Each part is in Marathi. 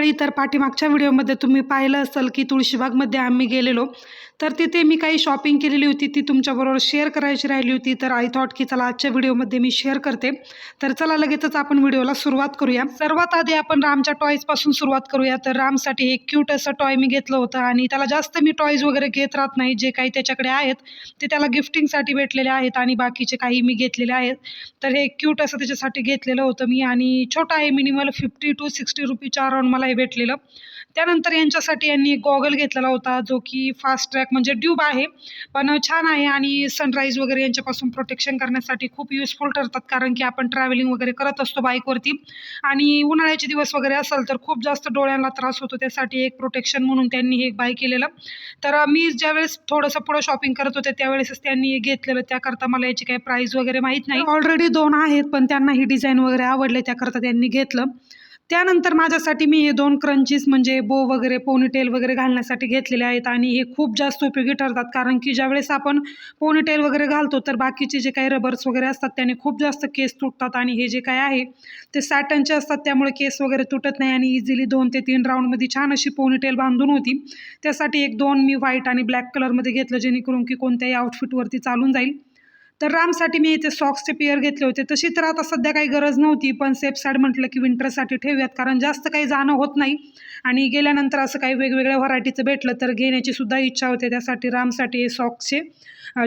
मंडळी तर पाठीमागच्या व्हिडिओमध्ये तुम्ही पाहिलं असेल की तुळशीबागमध्ये आम्ही गेलेलो. तर तिथे मी काही शॉपिंग केलेली होती. ती तुमच्याबरोबर शेअर करायची राहिली होती. तर आय थॉट की चला आजच्या व्हिडिओमध्ये मी शेअर करते. तर चला लगेचच आपण व्हिडिओला सुरुवात करूया. सर्वात आधी आपण रामच्या टॉईजपासून सुरुवात करूया. तर रामसाठी एक क्यूट असं टॉय मी घेतलं होतं आणि त्याला जास्त मी टॉईज वगैरे घेत राहत नाही. जे काही त्याच्याकडे आहेत ते त्याला गिफ्टिंगसाठी भेटलेले आहेत आणि बाकीचे काही मी घेतलेले आहेत. तर हे क्यूट असं त्याच्यासाठी घेतलेलं होतं मी आणि छोटं आहे मिनिमल फिफ्टी टू सिक्स्टी रुपीच्या अराउंड मला हे भेटलेलं. त्यानंतर यांच्यासाठी यांनी एक गॉगल घेतलेला होता जो की फास्ट ट्रॅक म्हणजे ट्यूब आहे. पण छान आहे आणि सनराईज वगैरे यांच्यापासून प्रोटेक्शन करण्यासाठी खूप युजफुल ठरतात. कारण की आपण ट्रॅव्हलिंग वगैरे करत असतो बाईकवरती आणि उन्हाळ्याचे दिवस वगैरे असेल तर खूप जास्त डोळ्यांना त्रास होतो. त्यासाठी एक प्रोटेक्शन म्हणून त्यांनी हे बाय केलेलं. तर मी ज्यावेळेस थोडंसं पुढं शॉपिंग करत होते त्यावेळेसच त्यांनी घेतलेलं. त्याकरता मला याची काही प्राईस वगैरे माहीत नाही. ऑलरेडी दोन आहेत पण त्यांना ही डिझाईन वगैरे आवडले त्याकरता त्यांनी घेतलं. त्यानंतर माझ्यासाठी मी हे दोन क्रंचीस म्हणजे बो वगैरे पोनीटेल वगैरे घालण्यासाठी घेतलेले आहेत आणि हे खूप जास्त उपयोगी ठरतात. कारण की ज्यावेळेस आपण पोनीटेल वगैरे घालतो तर बाकीचे जे काही रबर्स वगैरे असतात त्याने खूप जास्त केस तुटतात आणि हे जे काय आहे ते सॅटनचे असतात. त्यामुळे केस वगैरे तुटत नाही आणि इझिली दोन ते तीन राऊंडमध्ये छान अशी पोनीटेल बांधून होती. त्यासाठी एक दोन मी व्हाईट आणि ब्लॅक कलरमध्ये घेतलं जेणेकरून की कोणत्याही आउटफिटवरती चालून जाईल. तर रामसाठी मी इथे सॉक्सचे पेअर घेतले होते. तशी तर आता सध्या काही गरज नव्हती पण सेफ साईड म्हटलं की विंटरसाठी ठेवूयात कारण जास्त काही जाणं होत नाही. आणि गेल्यानंतर असं काही वेगवेगळ्या व्हरायटीचं भेटलं तर घेण्याची सुद्धा इच्छा होते. त्यासाठी रामसाठी हे सॉक्सचे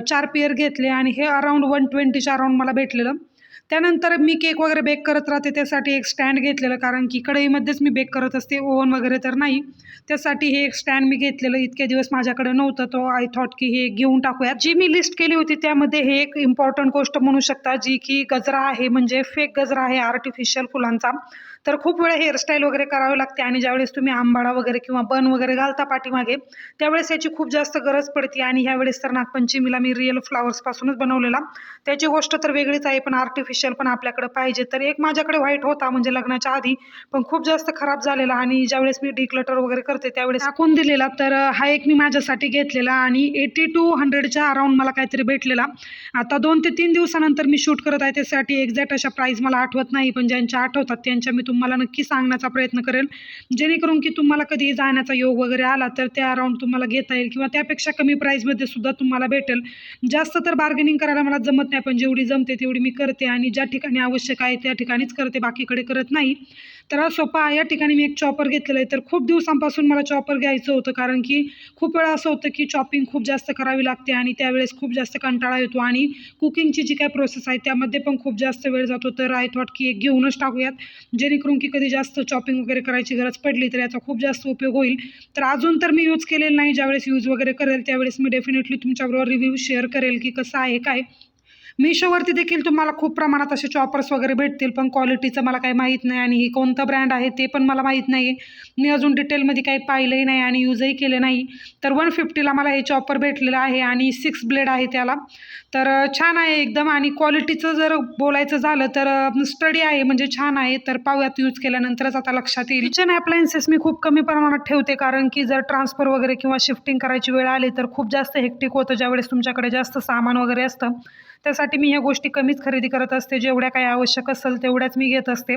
चार पेअर घेतले आणि हे अराऊंड वन ट्वेंटीच्या अराऊंड मला भेटलेलं. त्यानंतर मी केक वगैरे बेक करत राहते त्यासाठी एक स्टँड घेतलेलं कारण की कढईमध्येच मी बेक करत असते ओव्हन वगैरे तर नाही. त्यासाठी हे एक स्टँड मी घेतलेलं इतके दिवस माझ्याकडे नव्हतं तो आय थॉट की हे घेऊन टाकूयात. जी मी लिस्ट केली होती त्यामध्ये हे एक इम्पॉर्टंट गोष्ट म्हणू शकता जी की गजरा आहे म्हणजे फेक गजरा आहे आर्टिफिशियल फुलांचा. तर खूप वेळा हेअरस्टाईल वगैरे करावी लागते आणि ज्यावेळेस तुम्ही आंबाडा वगैरे किंवा बन वगैरे घालता पाठीमागे त्यावेळेस याची खूप जास्त गरज पडते आणि ह्यावेळेस तर नागपंचमीला मी रिअल फ्लावर्सपासूनच बनवलेला. त्याची गोष्ट तर वेगळीच आहे पण आर्टिफिशियल पण आपल्याकडे पाहिजे. तर एक माझ्याकडे व्हाईट होता म्हणजे लग्नाच्या आधी पण खूप जास्त खराब झालेला आणि ज्यावेळेस मी डिक्लटर वगैरे करते त्यावेळेस टाकून दिलेला. तर हा एक मी माझ्यासाठी घेतलेला आणि एटी टू हंड्रेडच्या अराऊंड मला काहीतरी भेटलेला. आता दोन ते तीन दिवसानंतर मी शूट करत आहे त्यासाठी एक्झॅक्ट अशा प्राईज मला आठवत नाही पण ज्यांच्या आठवतात त्यांच्या मी तुम्हाला नक्की सांगण्याचा प्रयत्न करेल. जेणेकरून की तुम्हाला कधी जाण्याचा योग वगैरे आला तर त्या अराऊंड तुम्हाला घेता येईल किंवा त्यापेक्षा कमी प्राईजमध्ये सुद्धा तुम्हाला भेटेल. जास्त तर बार्गेनिंग करायला मला जमत नाही पण जेवढी जमते तेवढी मी करते आणि ज्या ठिकाणी आवश्यक आहे त्या ठिकाणीच करते बाकीकडे करत नाही. तर हा सोपा या ठिकाणी मी एक चॉपर घेतलेला आहे. तर खूप दिवसांपासून मला चॉपर घ्यायचं होतं कारण की खूप वेळा असं होतं की चॉपिंग खूप जास्त करावी लागते आणि त्यावेळेस खूप जास्त कंटाळा येतो आणि कुकिंगची जी काय प्रोसेस आहे त्यामध्ये पण खूप जास्त वेळ जातो. तर आय थॉट की एक घेऊनच टाकूयात. जेणेकरून की कधी जास्त चॉपिंग वगैरे करायची गरज पडली तर याचा खूप जास्त उपयोग होईल. तर अजून तर मी यूज केलेलं नाही. ज्यावेळेस यूज वगैरे करेल त्यावेळेस मी डेफिनेटली तुमच्याबरोबर रिव्ह्यू शेअर करेल की कसं आहे काय. मिशोवरती देखील तुम्हाला खूप प्रमाणात असे चॉपर्स वगैरे भेटतील पण क्वालिटीचं मला काही माहीत नाही आणि हे कोणतं ब्रँड आहे ते पण मला माहीत नाही आहे मी अजून डिटेलमध्ये काही पाहिलंही नाही आणि यूजही केलं नाही. तर वन फिफ्टीला मला हे चॉपर भेटलेलं आहे आणि सिक्स ब्लेड आहे त्याला. तर छान आहे एकदम आणि क्वालिटीचं जर बोलायचं झालं तर स्टडी आहे म्हणजे छान आहे. तर पाहुयात यूज केल्यानंतरच आता लक्षात येईल. किचन ॲप्लायन्सेस मी खूप कमी प्रमाणात ठेवते कारण की जर ट्रान्सफर वगैरे किंवा शिफ्टिंग करायची वेळ आली तर खूप जास्त हेक्टिक होतं ज्यावेळेस तुमच्याकडे जास्त सामान वगैरे असतं. त्यासाठी मी ह्या गोष्टी कमीच खरेदी करत असते. जेवढ्या काही आवश्यक असेल तेवढ्याच मी घेत असते.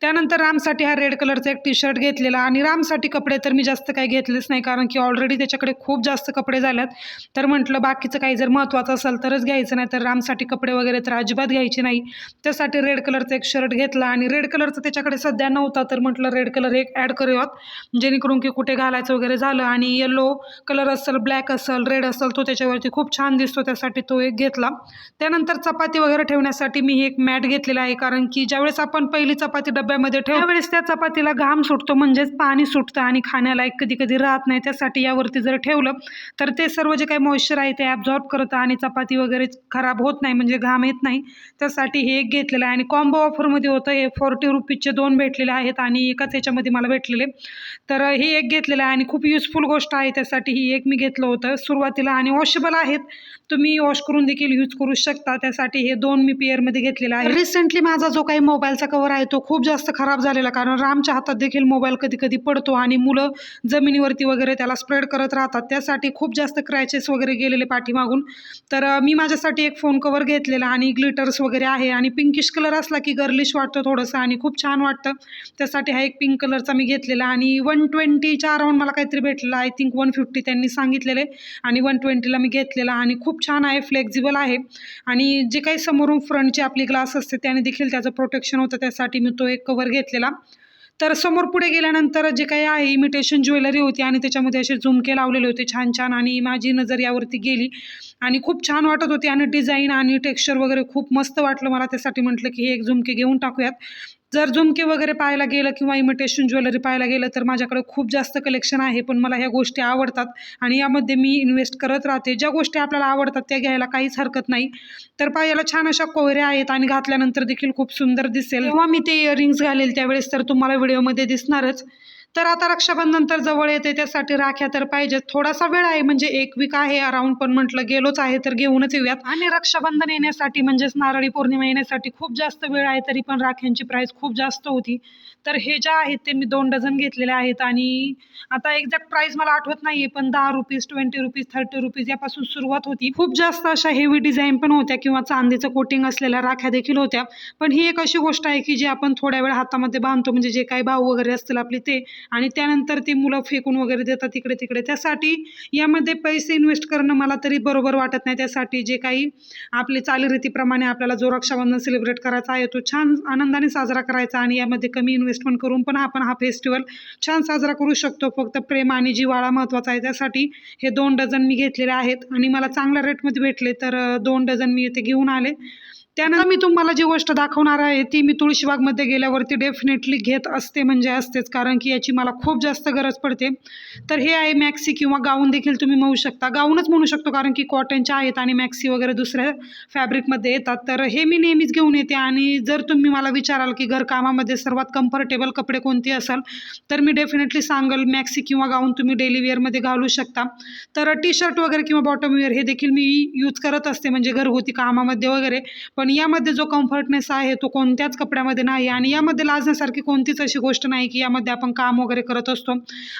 त्यानंतर रामसाठी हा रेड कलरचा एक टी शर्ट घेतलेला आणि रामसाठी कपडे तर मी जास्त काही घेतलेच नाही कारण की ऑलरेडी त्याच्याकडे खूप जास्त कपडे झाल्यात. तर म्हटलं बाकीचं काही जर महत्त्वाचं असेल तरच घ्यायचं नाही तर रामसाठी कपडे वगैरे तर अजिबात घ्यायचे नाही. त्यासाठी रेड कलरचा एक शर्ट घेतला आणि रेड कलरचं त्याच्याकडे सध्या नव्हता तर म्हटलं रेड कलर एक ॲड करूयात. जेणेकरून की कुठे घालायचं वगैरे झालं आणि येलो कलर असेल ब्लॅक असेल रेड असेल तो त्याच्यावरती खूप छान दिसतो त्यासाठी तो एक घेतला. त्यानंतर चपाती वगैरे ठेवण्यासाठी मी एक मॅट घेतलेला आहे कारण की ज्यावेळेस आपण पहिली चपाती डब्यामध्ये ठेव त्यावेळेस त्या चपातीला घाम सुटतो म्हणजेच पाणी सुटतं आणि खाण्यालायक कधी कधी राहत नाही. त्यासाठी यावरती जर ठेवलं तर ते सर्व जे काही मॉइश्चर आहे ते ॲब्झॉर्ब करतं आणि चपाती वगैरे खराब होत नाही म्हणजे घाम येत नाही. त्यासाठी हे एक घेतलेलं आहे आणि कॉम्बो ऑफरमध्ये होतं हे फोर्टी रुपीजचे दोन भेटलेले आहेत आणि एकाच याच्यामध्ये मला भेटलेले. तर हे एक घेतलेलं आहे आणि खूप युजफुल गोष्ट आहे त्यासाठी ही एक मी घेतलं होतं सुरुवातीला आणि वॉशेबल आहेत. तुम्ही वॉश करून देखील यूज करू शकता. त्यासाठी हे दोन मी पेअरमध्ये घेतलेलं आहे. रिसेंटली माझा जो काही मोबाईलचा कवर आहे तो खूप जास्त खराब झालेला कारण रामच्या हातात देखील मोबाईल कधी कधी पडतो आणि मुलं जमिनीवरती वगैरे त्याला स्प्रेड करत राहतात. त्यासाठी खूप जास्त क्रॅचेस वगैरे गेलेले पाठीमागून. तर मी माझ्यासाठी एक फोन कवर घेतलेला आणि ग्लिटर्स वगैरे आहे आणि पिंकिश कलर असला की गर्लिश वाटतं थोडंसं आणि खूप छान वाटतं. त्यासाठी हा एक पिंक कलरचा मी घेतलेला आणि वन ट्वेंटीच्या अराउंड मला काहीतरी भेटलेला आय थिंक वन फिफ्टी त्यांनी सांगितलेले. आणि वन ट्वेंटीला मी घेतलेला आणि खूप छान आहे फ्लेक्झिबल आहे. आणि जे काही समोरून फ्रंटची आपली ग्लास असते त्याने देखील त्याचं प्रोटेक्शन होतं त्यासाठी मी तो एक कवर घेतलेला. तर समोर पुढे गेल्यानंतर जे काही आहे इमिटेशन ज्वेलरी होती आणि त्याच्यामध्ये असे झुमके लावलेले होते छान छान आणि माझी नजर यावरती गेली. आणि खूप छान वाटत होती आणि डिझाईन आणि टेक्स्चर वगैरे खूप मस्त वाटलं मला. त्यासाठी म्हटलं की हे एक झुमके घेऊन टाकूयात. जर झुमके वगैरे पाहायला गेलं किंवा इमिटेशन ज्वेलरी पाहायला गेलं तर माझ्याकडे खूप जास्त कलेक्शन आहे पण मला ह्या गोष्टी आवडतात. आणि यामध्ये मी इन्व्हेस्ट करत राहते. ज्या गोष्टी आपल्याला आवडतात त्या घ्यायला काहीच हरकत नाही. तर पायाला छान अशा कोहऱ्या आहेत आणि घातल्यानंतर देखील खूप सुंदर दिसेल. जेव्हा मी ते इयरिंग्स घालेल त्यावेळेस तर तुम्हाला व्हिडिओमध्ये दिसणारच. तर आता रक्षाबंधन तर जवळ येते त्यासाठी राख्या तर पाहिजेत. थोडासा वेळ आहे म्हणजे एक वीक आहे अराऊंड पण म्हटलं गेलोच आहे तर घेऊनच येऊयात. आणि रक्षाबंधन येण्यासाठी म्हणजेच नारळी पौर्णिमा येण्यासाठी खूप जास्त वेळ आहे तरी पण राख्यांची प्राईस खूप जास्त होती. तर हे ज्या आहेत ते मी दोन डझन घेतलेले आहेत आणि आता एक्झॅक्ट प्राईस मला आठवत नाही पण दहा rupees twenty rupees thirty rupees यापासून सुरुवात होती. खूप जास्त अशा हेवी डिझाईन पण होत्या किंवा चांदीचं कोटिंग असलेल्या राख्या देखील होत्या. पण ही एक अशी गोष्ट आहे की जी आपण थोड्या वेळ हातामध्ये बांधतो म्हणजे जे काही भाऊ वगैरे असतील आपले ते. आणि त्यानंतर ती मुलं फेकून वगैरे देतात इकडे तिकडे. त्यासाठी यामध्ये पैसे इन्व्हेस्ट करणं मला तरी बरोबर वाटत नाही. त्यासाठी जे काही आपले चालीरीतीप्रमाणे आपल्याला जो रक्षाबंधन सेलिब्रेट करायचा आहे तो छान आनंदाने साजरा करायचा आणि यामध्ये कमी इन्व्हेस्टमेंट करून पण आपण हा फेस्टिवल छान साजरा करू शकतो. फक्त प्रेम आणि जिवाळा महत्त्वाचा आहे. त्यासाठी हे दोन डझन मी घेतलेले आहेत. आणि मला चांगल्या रेटमध्ये भेटले तर दोन डझन मी इथे घेऊन आले. त्यानंतर मी तुम्हाला जी गोष्ट दाखवणार आहे ती मी तुळशीबागमध्ये गेल्यावरती डेफिनेटली घेत असते म्हणजे असतेच. कारण की याची मला खूप जास्त गरज पडते. तर हे आहे मॅक्सी किंवा गाऊन देखील तुम्ही म्हणू शकता. गाऊनच म्हणू शकतो कारण की कॉटनच्या आहेत आणि मॅक्सी वगैरे दुसऱ्या फॅब्रिकमध्ये येतात. तर हे मी नेहमीच घेऊन येते आणि जर तुम्ही मला विचाराल की घरकामामध्ये सर्वात कम्फर्टेबल कपडे कोणते असाल तर मी डेफिनेटली सांगल मॅक्सी किंवा गाऊन तुम्ही डेली वेअरमध्ये घालू शकता. तर टी शर्ट वगैरे किंवा बॉटम वेअर हे देखील मी यूज करत असते म्हणजे घरगुती कामामध्ये वगैरे. पण यामध्ये जो कम्फर्टनेस आहे तो कोणत्याच कपड्यामध्ये नाही आणि यामध्ये लाजण्यासारखी कोणतीच अशी गोष्ट नाही की यामध्ये आपण काम वगैरे करत असतो.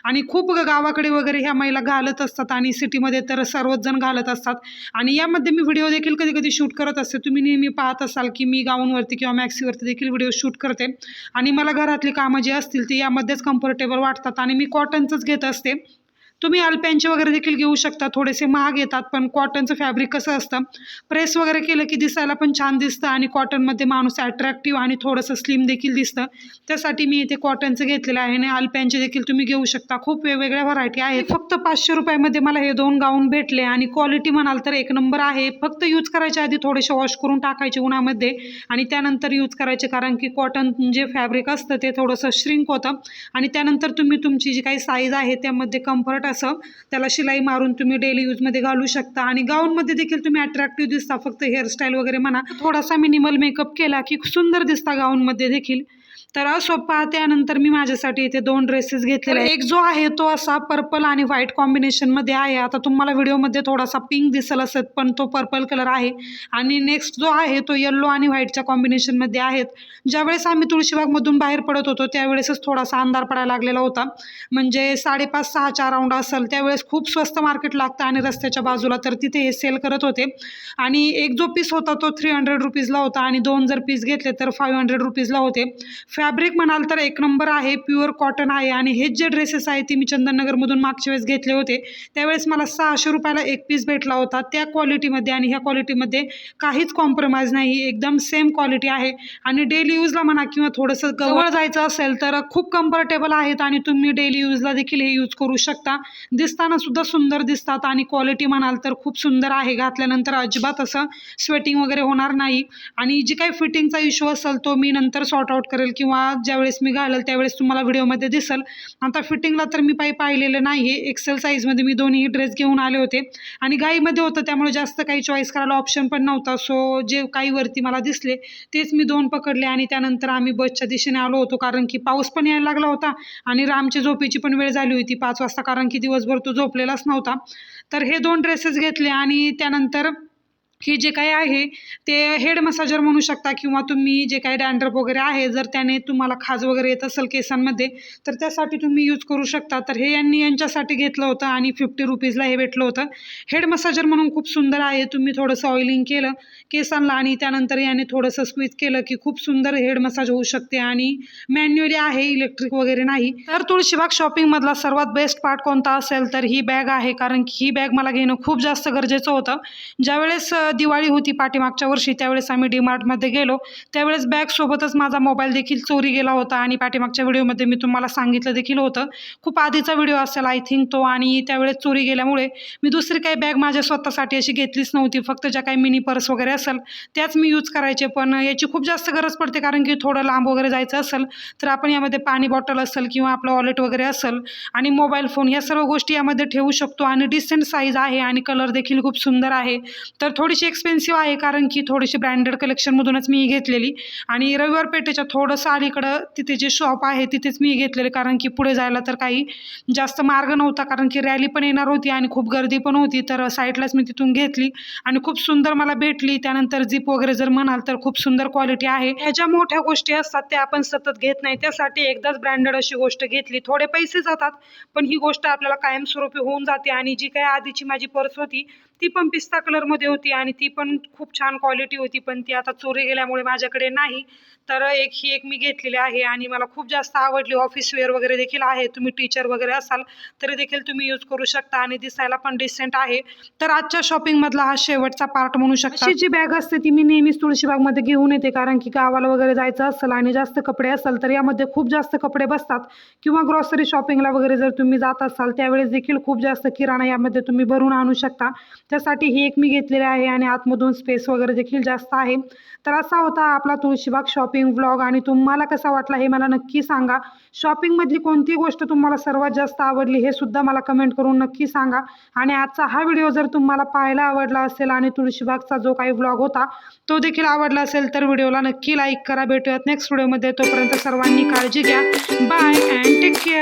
आणि खूप गावाकडे वगैरे ह्या महिला घालत असतात आणि सिटीमध्ये तर सर्वच जण घालत असतात. आणि यामध्ये मी व्हिडिओ देखील कधी कधी शूट करत असते. तुम्ही नेहमी पाहत असाल की मी गाऊनवरती किंवा मॅक्सीवरती देखील व्हिडिओ शूट करते. आणि मला घरातली कामं जी असतील ती यामध्येच कम्फर्टेबल वाटतात. आणि मी कॉटनचंच घेत असते. तुम्ही अल्प्यांचे वगैरे देखील घेऊ शकता थोडेसे महाग येतात पण कॉटनचं फॅब्रिक कसं असतं? प्रेस वगैरे केलं की दिसायला पण छान दिसतं आणि कॉटनमध्ये माणूस अट्रॅक्टिव्ह आणि थोडंसं स्लिम देखील दिसतं. त्यासाठी मी इथे कॉटनचं घेतलेलं आहे आणि अल्प्यांचे देखील तुम्ही घेऊ शकता. खूप वेगवेगळ्या व्हरायटी आहेत. फक्त पाचशे रुपयामध्ये मला हे दोन गाऊन भेटले आणि क्वालिटी म्हणाल तर एक नंबर आहे. फक्त यूज करायच्या आधी थोडेसे वॉश करून टाकायचे उन्हामध्ये आणि त्यानंतर यूज करायचे कारण की कॉटन जे फॅब्रिक असतं ते थोडंसं श्रिंक होतं. आणि त्यानंतर तुम्ही तुमची जी काही साईज आहे त्यामध्ये कम्फर्ट असं. त्याला शिलाई मारून तुम्ही डेली यूजमध्ये घालू शकता. आणि गाऊनमध्ये देखील तुम्ही अट्रॅक्टिव्ह दिसता. फक्त हेअरस्टाईल वगैरे म्हणा. थोडासा मिनिमल मेकअप केला की सुंदर दिसता गाऊनमध्ये देखील. तर असो पहा त्यानंतर मी माझ्यासाठी इथे दोन ड्रेसेस घेतलेले एक जो आहे तो असा पर्पल आणि व्हाईट कॉम्बिनेशनमध्ये आहे. आता तुम्हाला व्हिडिओमध्ये थोडासा पिंक दिसल असत पण तो पर्पल कलर आहे. आणि नेक्स्ट जो आहे तो येल्लो आणि व्हाईटच्या कॉम्बिनेशनमध्ये आहेत. ज्यावेळेस आम्ही तुळशीबागमधून बाहेर पडत होतो त्यावेळेसच थोडासा अंधार पडायला लागलेला होता. म्हणजे साडेपाच सहाच्या राऊंड असेल त्यावेळेस खूप स्वस्त मार्केट लागतं आणि रस्त्याच्या बाजूला तर तिथे हे सेल करत होते. आणि एक जो पीस होता तो थ्री हंड्रेड रुपीजला होता आणि दोन जर पीस घेतले तर फाईव्ह हंड्रेड रुपीजला होते. फॅब्रिक म्हणाल तर एक नंबर आहे प्युअर कॉटन आहे आणि हेच जे ड्रेसेस आहेत ते मी चंदननगरमधून मागच्या वेळेस घेतले होते. त्यावेळेस मला सहाशे रुपयाला एक पीस भेटला होता. त्या क्वालिटीमध्ये आणि ह्या क्वालिटीमध्ये काहीच कॉम्प्रोमाइज नाही. एकदम सेम क्वालिटी आहे. आणि डेली यूजला म्हणा किंवा थोडंसं गवळ जायचं असेल तर खूप कम्फर्टेबल आहेत आणि तुम्ही डेली यूजला देखील हे यूज करू शकता. दिसताना सुद्धा सुंदर दिसतात आणि क्वालिटी म्हणाल तर खूप सुंदर आहे. घातल्यानंतर अजिबात असं स्वेटिंग वगैरे होणार नाही. आणि जी काही फिटिंगचा इश्यू असेल तो मी नंतर सॉर्ट आउट करेल किंवा ज्यावेळेस मी घालेल त्यावेळेस तुम्हाला व्हिडिओमध्ये दिसेल. आता फिटिंगला तर मी पाई पाहिलेलं नाही आहे एक्सेल साईजमध्ये मी दोन्ही ड्रेस घेऊन आले होते. आणि गाईमध्ये होतं त्यामुळे जास्त काही चॉईस करायला ऑप्शन पण नव्हता. सो जे काही वरती मला दिसले तेच मी दोन पकडले आणि त्यानंतर आम्ही बसच्या दिशेने आलो होतो. कारण की पाऊस पण यायला लागला होता आणि रामच्या झोपेची पण वेळ झाली होती. पाच वाजता कारण की दिवसभर तो झोपलेलाच नव्हता. तर हे दोन ड्रेसेस घेतले आणि त्यानंतर हे जे काही आहे ते हेड मसाजर म्हणू शकता किंवा तुम्ही जे काही डॅन्ड्रप वगैरे आहे जर त्याने तुम्हाला खाज वगैरे येत असेल केसांमध्ये तर त्यासाठी तुम्ही यूज करू शकता. तर हे यांनी यांच्यासाठी घेतलं होतं आणि फिफ्टी रुपीजला हे भेटलं होतं. हेड मसाजर म्हणून खूप सुंदर आहे. तुम्ही थोडंसं ऑइलिंग केलं केसांना आणि त्यानंतर याने थोडंसं स्क्वीज केलं की खूप सुंदर हेड मसाज होऊ शकते आणि मॅन्युअली आहे इलेक्ट्रिक वगैरे नाही. तर तुळशीबाग शॉपिंगमधला सर्वात बेस्ट पार्ट कोणता असेल तर ही बॅग आहे. कारण की ही बॅग मला घेणं खूप जास्त गरजेचं होतं. ज्यावेळेस दिवाळी होती पाठीमागच्या वर्षी त्यावेळेस आम्ही डीमार्टमध्ये गेलो. त्यावेळेस बॅगसोबतच माझा मोबाईल देखील चोरी गेला होता आणि पाठीमागच्या व्हिडिओमध्ये मी तुम्हाला सांगितलं देखील होतं. खूप आधीचा व्हिडिओ असेल आय थिंक तो आणि त्यावेळेस चोरी गेल्यामुळे मी दुसरी काही बॅग माझ्या स्वतःसाठी अशी घेतलीच नव्हती. फक्त ज्या काही मिनी पर्स वगैरे असेल त्याच मी यूज करायचे. पण याची खूप जास्त गरज पडते कारण की थोडं लांब वगैरे जायचं असेल तर आपण यामध्ये पाणी बॉटल असेल किंवा आपलं वॉलेट वगैरे असेल आणि मोबाईल फोन या सर्व गोष्टी यामध्ये ठेवू शकतो. आणि डिसेंट साईज आहे आणि कलर देखील खूप सुंदर आहे. तर थोडीशी एक्सपेन्सिव्ह आहे कारण की थोडीशी ब्रँडेड कलेक्शनमधूनच मी घेतलेली. आणि रविवार पेठेच्या थोडंसं अलीकडं तिथे जे शॉप आहे तिथेच मी घेतलेले कारण की पुढे जायला तर काही जास्त मार्ग नव्हता कारण की रॅली पण येणार होती आणि खूप गर्दी पण होती तर साईडलाच मी तिथून घेतली. आणि खूप सुंदर मला भेटली. त्यानंतर जीप वगैरे जर म्हणाल तर खूप सुंदर क्वालिटी आहे. ह्या ज्या मोठ्या गोष्टी असतात त्या आपण सतत घेत नाही. त्यासाठी एकदाच ब्रँडेड अशी गोष्ट घेतली. थोडे पैसे जातात पण ही गोष्ट आपल्याला कायमस्वरूपी होऊन जाते. आणि जी काही आधीची माझी पर्स होती ती पण पिस्ता कलरमध्ये होती आणि ती पण खूप छान क्वालिटी होती पण ती आता चोरी गेल्यामुळे माझ्याकडे नाही. तर एक ही एक मी घेतलेली आहे आणि मला खूप जास्त आवडली. ऑफिस वेअर वगैरे देखील आहे. तुम्ही टीचर वगैरे असाल तरी देखील तुम्ही यूज करू शकता आणि दिसायला पण डिसेंट आहे. तर आजच्या शॉपिंगमधला हा शेवटचा पार्ट म्हणू शकता. अशी जी बॅग असते ती मी नेहमीच तुळशीबागमध्ये घेऊन येते. कारण की गावाला वगैरे जायचं असेल आणि जास्त कपडे असेल तर यामध्ये खूप जास्त कपडे बसतात. किंवा ग्रॉसरी शॉपिंगला वगैरे जर तुम्ही जात असाल त्यावेळेस देखील खूप जास्त किराणा यामध्ये तुम्ही भरून आणू शकता. त्यासाठी ही एक मी घेतलेली आहे आणि आतमधून स्पेस वगैरे देखील जास्त आहे. तर असा होता आपला तुळशीबाग शॉपिंग व्लॉग आणि तुम्हाला कसा वाटला हे मला नक्की सांगा. शॉपिंगमधली कोणती गोष्ट तुम्हाला सर्वात जास्त आवडली हे सुद्धा मला कमेंट करून नक्की सांगा. आणि आजचा हा व्हिडिओ जर तुम्हाला पाहायला आवडला असेल आणि तुळशीबागचा जो काही व्लॉग होता तो देखील आवडला असेल तर व्हिडिओला नक्की लाईक करा. भेटूयात नेक्स्ट व्हिडिओमध्ये तोपर्यंत सर्वांनी काळजी घ्या. Bye and take care